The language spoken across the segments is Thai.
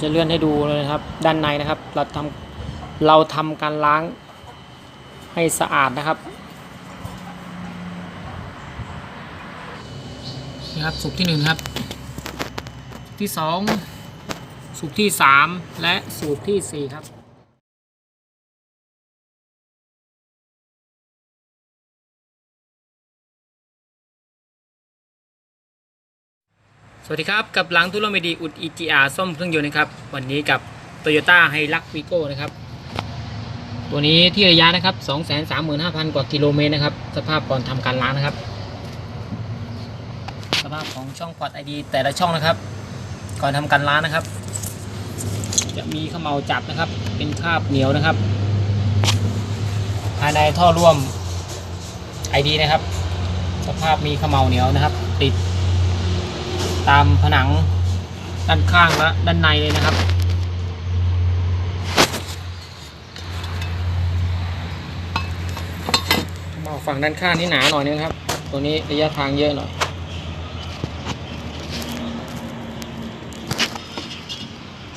จะเลื่อนให้ดูเลยนะครับ ด้านในนะครับ เราทำเราทำการล้างให้สะอาดนะครับนี่ครับ สูบที่หนึ่งครับสูบที่สองสูบที่สามและสูบที่สี่ครับ วัสดีครับ กับหลังทุรเมดีอุด EGR ส้มเครื่องยนต์นะครับ วันนี้กับ Toyota h i l u x Vigo นะครับ ตัวนี้ที่ระยะนะครับ 235,000 กว่ากิโลเมตรนะครับ สภาพก่อนทำการล้างนะครับ สภาพของช่องพอร์ตไอดีแต่ละช่องนะครับ ก่อนทำการล้างนะครับ จะมีขมเหลาจับนะครับ เป็นคราบเหนียวนะครับ ภายในท่อร่วมไอดีนะครับ สภาพมีขมเหลาเหนียวนะครับ ติด ตามผนังด้านข้างและด้านในเลยนะครับ มาฝั่งด้านข้างที่หนาหน่อยนึงครับ ตัวนี้ระยะทางเยอะหน่อย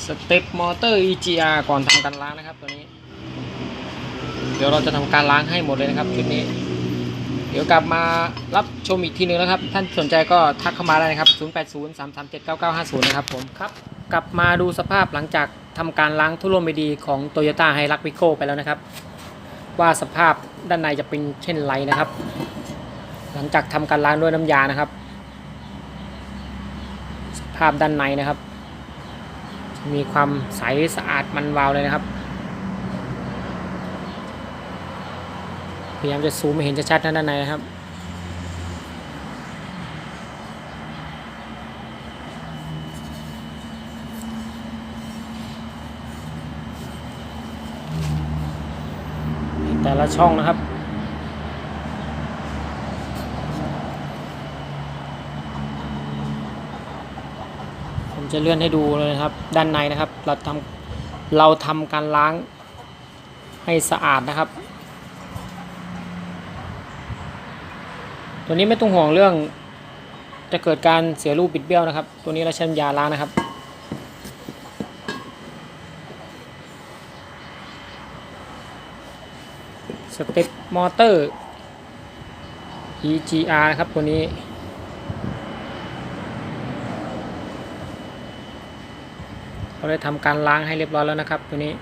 สเต็ปมอเตอร์ EGR ก่อนทำการล้างนะครับตัวนี้ เดี๋ยวเราจะทำการล้างให้หมดเลยนะครับชุดนี้ เดี๋ยวกลับมารับชมอีกทีหนึงนะครับ ท่านสนใจก็ทักเข้ามาได้นะครับ 0803379950 นะครับผมครับ กลับมาดูสภาพหลังจากทำการล้างทุรมไปดีของ Toyota h i l u x Vigo ไปแล้วนะครับ ว่าสภาพด้านในจะเป็นเช่นไรนะครับ หลังจากทำการล้างด้วยน้ำยานะครับ สภาพด้านในนะครับ มีความใสสะอาดมันวาวเลยนะครับ พยายามจะซูมให้เห็นชัดๆนะด้านในนะครับแต่ละช่องนะครับ ผมจะเลื่อนให้ดูเลยนะครับ ด้านในนะครับ เราทำเราทำการล้างให้สะอาดนะครับ ตัวนี้ไม่ต้องห่วงเรื่อง จะเกิดการเสียรูปบิดเบี้ยวนะครับ ตัวนี้เราใช้ยาล้างนะครับ สเต็ปมอเตอร์ EGR นะครับตัวนี้เราได้ทำการล้างให้เรียบร้อยแล้วนะครับตัวนี้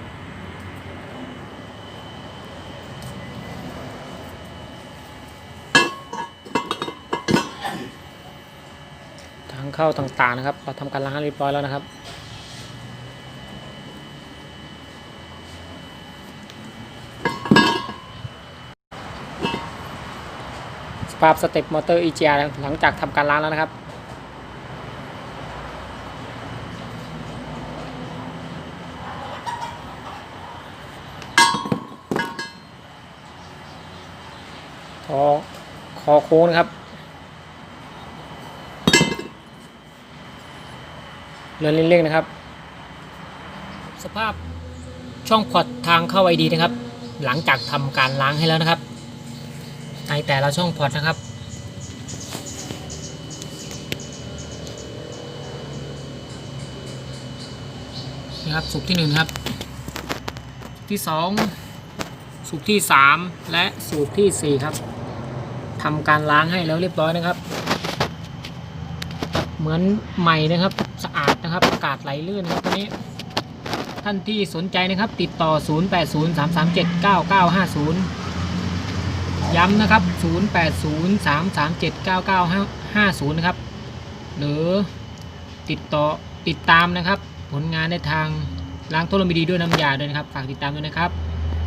ทาง เข้าต่างๆนะครับ เราทำการล้างให้เรียบร้อยแล้วนะครับ สภาพสเต็ปมอเตอร์ EGR หลังจากทำการล้างแล้วนะครับคอคอโค้งนะครับ เรือนเร่งๆนะครับ สภาพช่องพอร์ตทางเข้าไอดีนะครับ หลังจากทำการล้างให้แล้วนะครับ ในแต่ละช่องพอร์ตนะครับนี่ครับสูบที่หนึ่งครับที่สองสูบที่สามและสูบที่สี่ครับทำการล้างให้แล้วเรียบร้อยนะครับ เหมือนใหม่นะครับสะอาด นะครับ อากาศไหลลื่นนะครับตัวนี้ ท่านที่สนใจนะครับ ติดต่อ 0803379950 ย้ำนะครับ 0803379950 นะครับ หรือติดต่อติดตามนะครับ ผลงานในทางล้างโทรมีดีด้วยน้ำยาด้วยนะครับ ฝากติดตามด้วยนะครับ